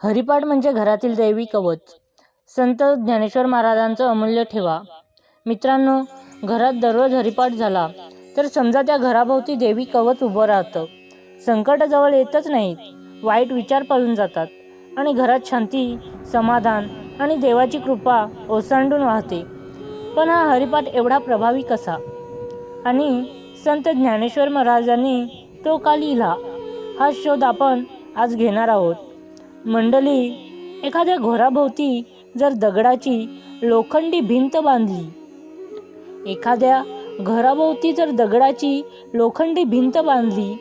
हरिपाठ म्हणजे घरातील दैवी कवच. संत ज्ञानेश्वर महाराजांचं अमूल्य ठेवा. मित्रांनो घरात दररोज हरिपाठ झाला तर समजा त्या घराभोवती देवी कवच उभं राहतं. संकटाजवळ येतच नाहीत वाईट विचार पळून जातात आणि घरात शांती समाधान आणि देवाची कृपा ओसांडून वाहते. पण हा हरिपाठ एवढा प्रभावी कसा? आणि संत ज्ञानेश्वर महाराजांनी तो का लिहिला हा शोध आपण आज घेणार आहोत. मंडळी एखाद्या घोराभोवती जर दगडाची लोखंडी भिंत बांधली. एखाद्या घराभोवती जर दगडाची लोखंडी भिंत बांधली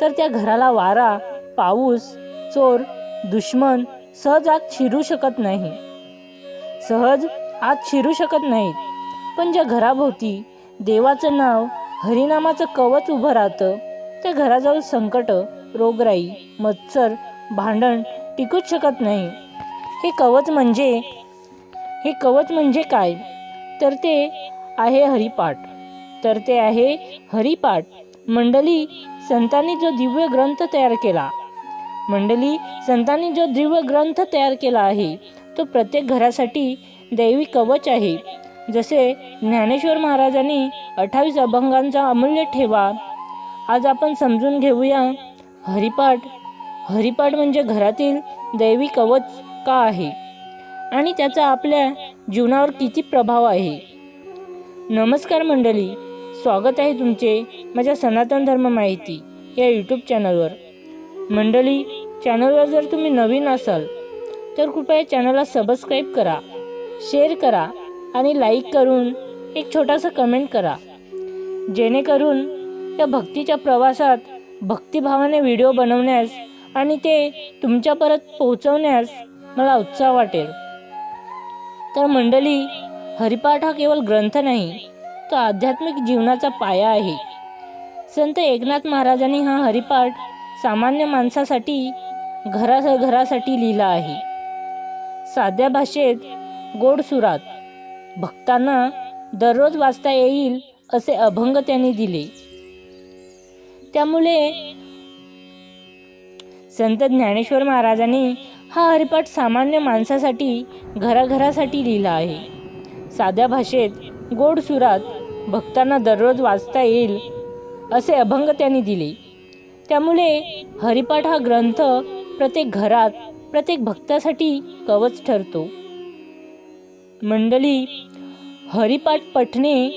तर त्या घराला वारा पाऊस चोर दुश्मन सहज आत शिरू शकत नाही. सहज आत शिरू शकत नाहीत पण ज्या घराभोवती देवाचं नाव हरिनामाचं कवच उभं राहतं त्या घराजवळ संकट रोगराई मत्सर भांडण टिकूच शकत नाही. हे कवच म्हणजे हे कवच म्हणजे काय? तर ते आहे हरिपाठ. तर ते आहे हरिपाठ. मंडली संतांनी जो दिव्य ग्रंथ तयार केला मंडली संतांनी जो दिव्य ग्रंथ तयार केला आहे तो प्रत्येक घरासाठी दैवी कवच आहे. जसे ज्ञानेश्वर महाराजांनी अठ्ठावीस अभंगांचा अमूल्य ठेवा. आज आपण समजून घेऊया हरिपाठ हरिपाठ म्हणजे घरातील दैवी कवच का आहे? आणि त्याचा आपल्या जीवनावर किती प्रभाव आहे? नमस्कार मंडळी स्वागत आहे तुमचे माझ्या सनातन धर्म माहिती या यूट्यूब चॅनलवर मंडळी चॅनलवर जर तुम्ही नवीन असाल तर कृपया चॅनलला सबस्क्राईब करा शेअर करा आणि लाईक करून एक छोटासा कमेंट करा. जेणेकरून या भक्तीच्या प्रवासात भक्तिभावाने व्हिडिओ बनवण्यास आणि ते तुमच्या परत पोहोचवण्यास मला उत्साह वाटेल. तर मंडळी हरिपाठ हा केवळ ग्रंथ नाही तो आध्यात्मिक जीवनाचा पाया आहे. संत एकनाथ महाराजांनी हा हरिपाठ सामान्य माणसासाठी घरा घरासाठी लिहिला आहे. साध्या भाषेत गोड सुरात भक्तांना दररोज वाचता येईल असे अभंग त्यांनी दिले. त्यामुळे संत ज्ञानेश्वर महाराजांनी हा हरिपाठ सामान्य माणसासाठी घराघरासाठी लिहिला आहे. साध्या भाषेत गोड सुरात भक्तांना दररोज वाचता येईल असे अभंग त्यांनी दिले. त्यामुळे हरिपाठ हा ग्रंथ प्रत्येक घरात प्रत्येक भक्तासाठी कवच ठरतो. मंडळी हरिपाठ पठणे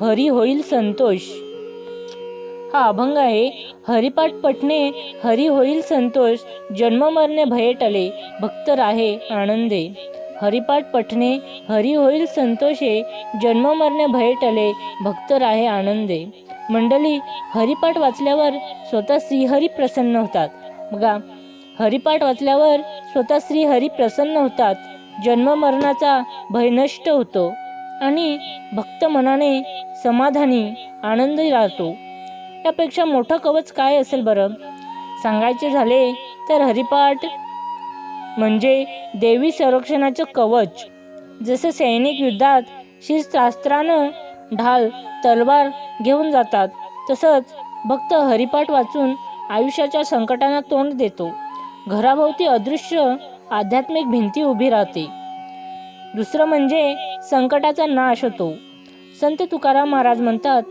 हरी होईल संतोष. हा अभंग आहे. हरिपाठ पठणे हरी होईल संतोष जन्म मरणे भये टले भक्त राहे आनंदे. हरिपाठ पठणे हरी होईल संतोषे जन्म मरणे भये टले भक्त राहे आनंदे. मंडळी हरिपाठ वाचल्यावर स्वतः श्रीहरी प्रसन्न होतात. बघा हरिपाठ वाचल्यावर स्वतः श्रीहरी प्रसन्न होतात. जन्म मरणाचा भय नष्ट होतो आणि भक्त मनाने समाधानी आनंदी राहतो. यापेक्षा मोठं कवच काय असेल बरं? सांगायचे झाले तर हरिपाठ म्हणजे देवी संरक्षणाचं कवच. जसं सैनिक युद्धात शिस्त्रास्त्रानं ढाल तलवार घेऊन जातात तसंच भक्त हरिपाठ वाचून आयुष्याच्या संकटांना तोंड देतो. घराभोवती अदृश्य आध्यात्मिक भिंती उभी राहते. दुसरं म्हणजे संकटाचा नाश होतो. संत तुकाराम महाराज म्हणतात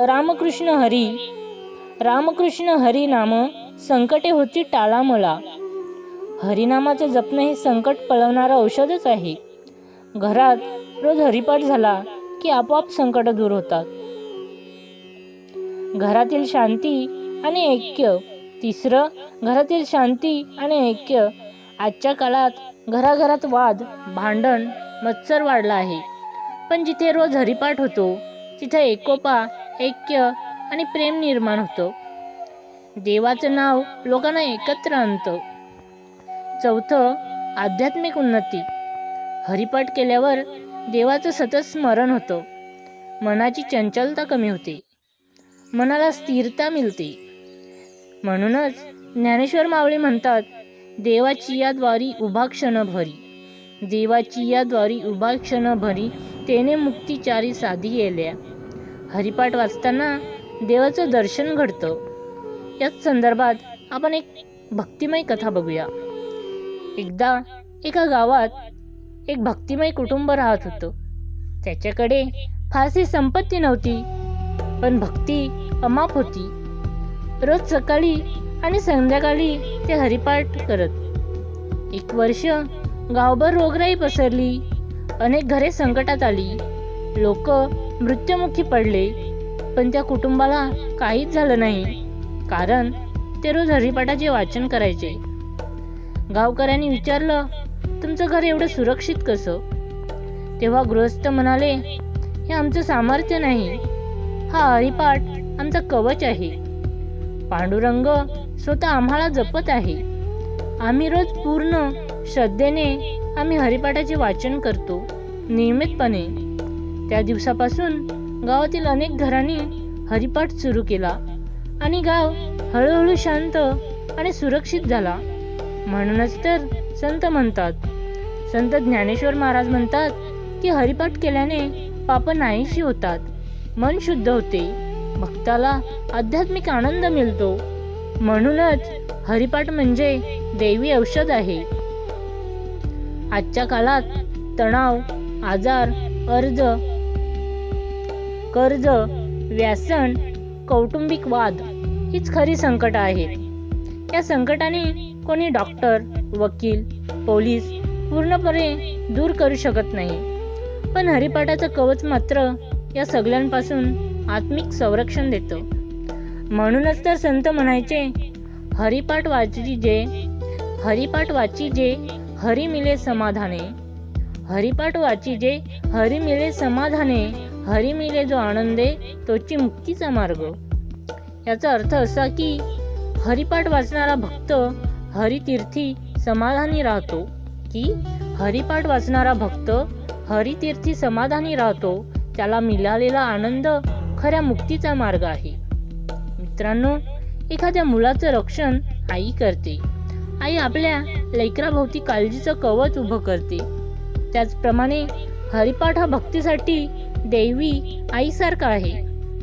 रामकृष्ण हरी. रामकृष्ण हरी नाम संकटे होती टाळा मला हरिनामाचं जपणं हे संकट पळवणारं औषधच आहे. घरात रोज हरिपाठ झाला की आपोआप संकट दूर होतात. घरातील शांती आणि ऐक्य. तिसरं घरातील शांती आणि ऐक्य. आजच्या काळात घराघरात वाद भांडण मत्सर वाढला आहे. पण जिथे रोज हरिपाठ होतो तिथे एकोपा ऐक्य आणि प्रेम निर्माण होतं. देवाचं नाव लोकांना एकत्र आणतं. चौथं आध्यात्मिक उन्नती. हरिपाठ केल्यावर देवाचं सतत स्मरण होतं. मनाची चंचलता कमी होते. मनाला स्थिरता मिळते. म्हणूनच ज्ञानेश्वर मावळी म्हणतात देवाची या द्वारी उभा क्षण भरी. देवाची या द्वारी उभा क्षण भरी तेने मुक्तीचारी साधी येल्या हरिपाठ वाचताना देवाचं दर्शन घडतं. याच संदर्भात आपण एक भक्तिमय कथा बघूया. एकदा एका गावात एक भक्तिमय कुटुंब राहत होतं. त्याच्याकडे फारशी संपत्ती नव्हती पण भक्ती अमाप होती. रोज सकाळी आणि संध्याकाळी ते हरिपाठ करत. एक वर्ष गावभर रोगराई पसरली अनेक घरे संकटात आली. लोक मृत्युमुखी पडले. पण त्या कुटुंबाला काहीच झालं नाही. कारण ते रोज हरिपाठाचे वाचन करायचे. गावकऱ्यांनी विचारलं तुमचं घर एवढं सुरक्षित कसं? तेव्हा गृहस्थ म्हणाले हे आमचं सामर्थ्य नाही. हा हरिपाठ आमचा कवच आहे. पांडुरंग स्वतः आम्हाला जपत आहे. आम्ही रोज पूर्ण श्रद्धेने आम्ही हरिपाठाचे वाचन करतो नियमितपणे. त्या दिवसापासून गावातील अनेक घरांनी हरिपाठ सुरू केला आणि गाव हळूहळू शांत आणि सुरक्षित झाला. म्हणूनच तर संत म्हणतात संत ज्ञानेश्वर महाराज म्हणतात की हरिपाठ केल्याने पाप नाहीशी होतात मन शुद्ध होते भक्ताला आध्यात्मिक आनंद मिळतो. म्हणूनच हरिपाठ म्हणजे देवी औषध आहे. आजच्या काळात तणाव आजार अर्ज कर्ज व्यसन कौटुंबिक वाद हीच खरी संकट आहेत. या संकटाने कोणी डॉक्टर वकील पोलीस पूर्णपणे दूर करू शकत नाही. पण हरिपाठाचं कवच मात्र या सगळ्यांपासून आत्मिक संरक्षण देतं. म्हणूनच तर संत म्हणायचे हरिपाठ वाची जे हरिपाठ वाची जे हरी मिले समाधाने. हरिपाठ वाची जे हरी मिले समाधाने. हरी मिले जो आनंदे तोची मुक्तीचा मार्ग. याचा अर्थ असा की हरिपाठ वाचणारा भक्त हरितीर्थी समाधानी राहतो. की हरिपाठ वाचणारा भक्त हरितीर्थी समाधानी राहतो त्याला मिळालेला आनंद खऱ्या मुक्तीचा मार्ग आहे. मित्रांनो एखाद्या मुलाचं रक्षण आई करते. आई आपल्या लेकराभोवती काळजीचं कवच उभं करते. त्याचप्रमाणे हरिपाठ हा भक्तीसाठी देवी आईसारखा आहे.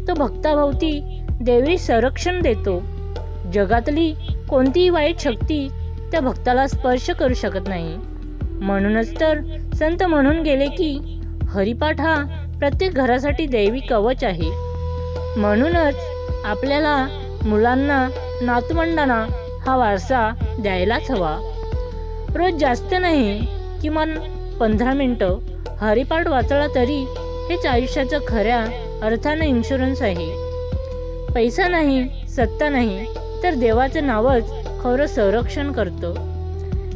तो भक्ताभोवती देवी संरक्षण देतो. जगातली कोणतीही वाईट शक्ती त्या भक्ताला स्पर्श करू शकत नाही. म्हणूनच तर संत म्हणून गेले की हरिपाठ हा प्रत्येक घरासाठी दैवी कवच आहे. म्हणूनच आपल्याला मुलांना नातवंडांना हा वारसा द्यायलाच हवा. रोज जास्त नाही किमान पंधरा मिनटं. हरिपाठ वाचला तरी हेच आयुष्याचं खऱ्या अर्थानं इन्शुरन्स आहे. पैसा नाही सत्ता नाही तर देवाचं नावच खरं संरक्षण करतं.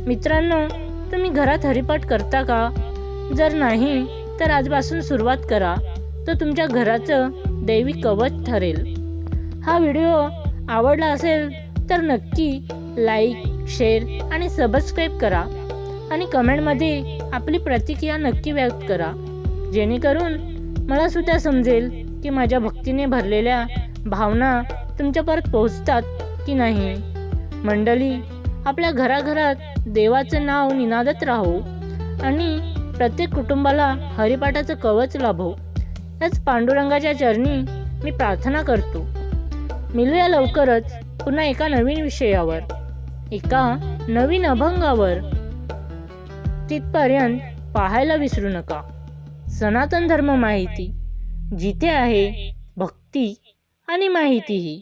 मित्रांनो तुम्ही घरात हरिपाठ करता का? जर नाही तर आजपासून सुरुवात करा. तर तुमच्या घराचं दैवी कवच ठरेल. हा व्हिडिओ आवडला असेल तर नक्की लाईक शेअर आणि सबस्क्राईब करा. आणि कमेंटमध्ये आपली प्रतिक्रिया नक्की व्यक्त करा. जेणेकरून मला सुद्धा समजेल की माझ्या भक्तीने भरलेल्या भावना तुमच्यापर्यंत पोहोचतात की नाही. मंडळी आपल्या घराघरात देवाचं नाव निनादत राहू आणि प्रत्येक कुटुंबाला हरिपाठाचं कवच लाभो. याच पांडुरंगाच्या चरणी मी प्रार्थना करतो. मिळूया लवकरच पुन्हा एका नवीन विषयावर एका नवीन अभंगावर. तिथपर्यंत पाहायला विसरू नका. सनातन धर्म माहिती. जिथे आहे भक्ती आणि माहितीही.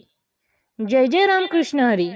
जय जय रामकृष्ण हरी.